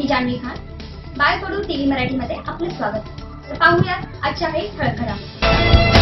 मी जान्हवी खान. बायकडू टीव्ही मराठीमध्ये आपलं स्वागत. तर पाहूयात आजच्या काही ठळक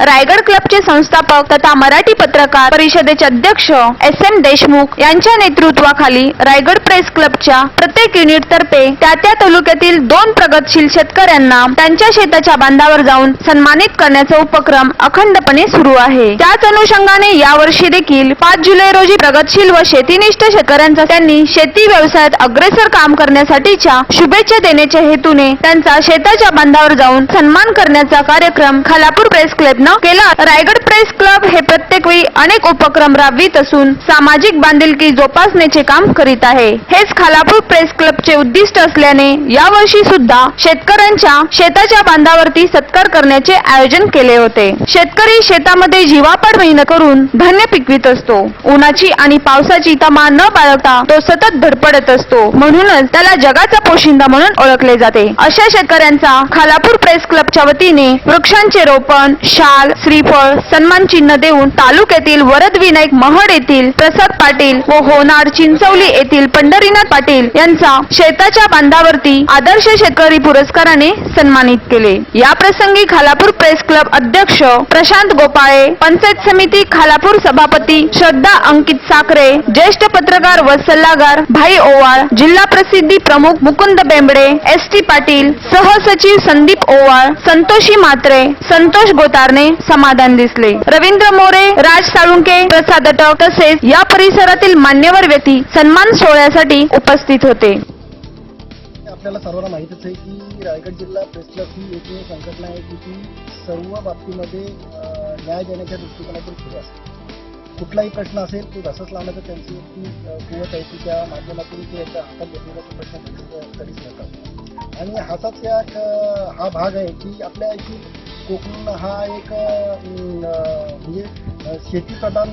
रायगड क्लबचे संस्थापक तथा मराठी पत्रकार परिषदेचे अध्यक्ष एस एम देशमुख यांच्या नेतृत्वाखाली रायगड प्रेस क्लबच्या प्रत्येक युनिट तर्फे त्या त्या तालुक्यातील दोन प्रगतशील शेतकऱ्यांना त्यांच्या शेताच्या बांधावर जाऊन सन्मानित करण्याचा उपक्रम अखंडपणे सुरू आहे. त्याच अनुषंगाने यावर्षी देखील पाच जुलै रोजी प्रगतशील व शेतीनिष्ठ शेतकऱ्यांचा त्यांनी शेती व्यवसायात अग्रेसर काम करण्यासाठीच्या शुभेच्छा देण्याच्या हेतूने त्यांचा शेताच्या बांधावर जाऊन सन्मान करण्याचा कार्यक्रम खालापूर प्रेस क्लब प्रयत्न केला. रायगड प्रेस क्लब हे प्रत्येक वेळी अनेक उपक्रम राबवित असून सामाजिक बांधिलकी जोपासण्याचे काम करीत आहे. हेच खालापूर प्रेस क्लबचे उद्दिष्ट असल्याने यावर्षी सुद्धा शेतकऱ्यांच्या शेताच्या बांधावरती सत्कार करण्याचे आयोजन केले होते. शेतकरी शेतामध्ये जीवापाड मेहनत करून धान्य पिकवित असतो. उन्हाची आणि पावसाची तमा न बाळगता तो सतत धडपडत असतो. म्हणूनच त्याला जगाचा पोशिंदा म्हणून ओळखले जाते. अशा शेतकऱ्यांचा खालापूर प्रेस क्लबच्या वतीने वृक्षांचे रोपण शाळा शाल श्रीफळ सन्मान चिन्ह देऊन तालुक्यातील वरद विनायक महड येथील प्रसाद पाटील व होणार चिंचवली येथील पंढरीनाथ पाटील यांचा शेताच्या बांधावरती आदर्श शेतकरी पुरस्काराने सन्मानित केले. या प्रसंगी खालापूर प्रेस क्लब अध्यक्ष प्रशांत गोपाळे पंचायत समिती खालापूर सभापती श्रद्धा अंकित साखरे ज्येष्ठ पत्रकार व सल्लागार भाई ओवाळ जिल्हा प्रसिद्धी प्रमुख मुकुंद बेंबडे एस टी पाटील सहसचिव संदीप ओवाळ संतोषी मात्रे संतोष गोतारणे समाधान दिसले. रवींद्र मोरे राज साळुंके प्रसाद अटक तसेच या परिसरातील मान्यवर व्यक्ती सन्मान सोहळ्यासाठी उपस्थित होते. आपल्याला सर्वांना माहितीच आहे की रायगड जिल्हा प्रेस क्लब ही एक संघटना आहे की ती सर्व बाबतीमध्ये न्याय देण्याच्या दृष्टिकोनातून सुरू असते. कुठलाही प्रश्न असेल तो घसच लावण्याचं त्यांची ती कुवत आहे की त्या माध्यमातून ते याच्या हातात घेतलेला प्रश्न कधीच कधीच नसतात आणि हाचाच त्या हा भाग आहे की आपल्या इथे कोकण हा एक म्हणजे शेतीप्रधान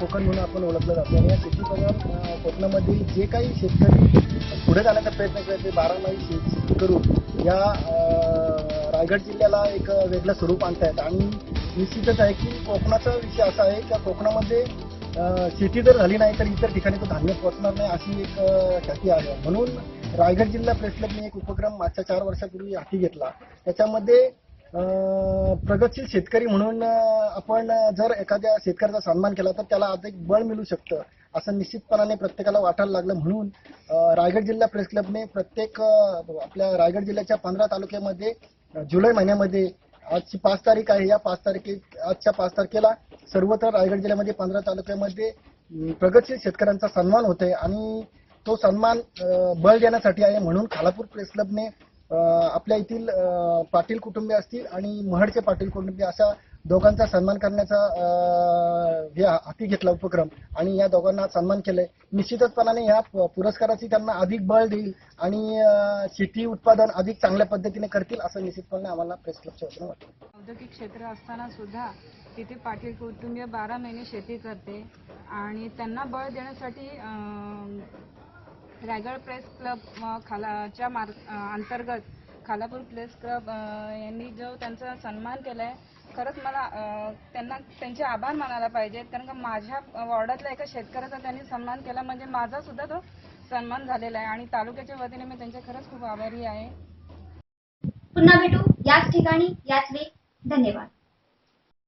कोकण म्हणून आपण ओळखलं जातो. आणि या शेतीप्रधान कोकणामध्ये जे काही शेतकरी पुढे जाण्याचा प्रयत्न करते बारामाही शेती करून या रायगड जिल्ह्याला एक वेगळं स्वरूप आणतायत. आणि निश्चितच आहे की कोकणाचा विषय असा आहे की कोकणामध्ये शेती जर झाली नाही तर इतर ठिकाणी तो धान्य पोहोचणार नाही अशी एक ख्याती आहे. म्हणून रायगड जिल्हा प्रेस क्लबने एक उपक्रम मागच्या चार वर्षापूर्वी हाती घेतला. त्याच्यामध्ये प्रगतशील शेतकरी म्हणून आपण जर एखाद्या शेतकऱ्याचा सन्मान केला तर त्याला अधिक बळ मिळू शकतं. असं निश्चितपणाने प्रत्येकाला वाटायला लागलं म्हणून रायगड जिल्हा प्रेस क्लबने प्रत्येक आपल्या रायगड जिल्ह्याच्या पंधरा तालुक्यामध्ये जुलै महिन्यामध्ये आजची पाच तारीख आहे. या पाच तारखे आजच्या पाच तारखेला सर्वत्र रायगड जिल्ह्यामध्ये पंधरा तालुक्यामध्ये प्रगतशील शेतकऱ्यांचा सन्मान होतोय. आणि तो सन्मान बळ देण्यासाठी आहे म्हणून खालापूर प्रेस क्लबने आपल्या येथील पाटील कुटुंबीय असतील आणि महडचे पाटील कुटुंबीय अशा दोघांचा सन्मान करण्याचा हे हाती घेतला उपक्रम आणि या दोघांना सन्मान केलाय. निश्चितचपणाने ह्या पुरस्काराची त्यांना अधिक बळ देईल आणि शेती उत्पादन अधिक चांगल्या पद्धतीने करतील असं निश्चितपणे आम्हाला प्रेस क्लबच्या वतीनं वाटतं. औद्योगिक क्षेत्र असताना सुद्धा तिथे पाटील कुटुंबीय बारा महिने शेती करते आणि त्यांना बळ देण्यासाठी रायगड प्रेस क्लब खालाच्या मार्ग अंतर्गत खालापूर प्रेस क्लब यांनी जो त्यांचा सन्मान केला आहे खरंच मला त्यांना त्यांचे आभार मानायला पाहिजेत. कारण का माझ्या वॉर्डातल्या एका शेतकऱ्याचा त्यांनी सन्मान केला म्हणजे माझा सुद्धा तो सन्मान झालेला आहे. आणि तालुक्याच्या वतीने मी त्यांचे खरंच खूप आभारी आहे. पुन्हा भेटू. याच ठिकाणी याच वेळी. धन्यवाद.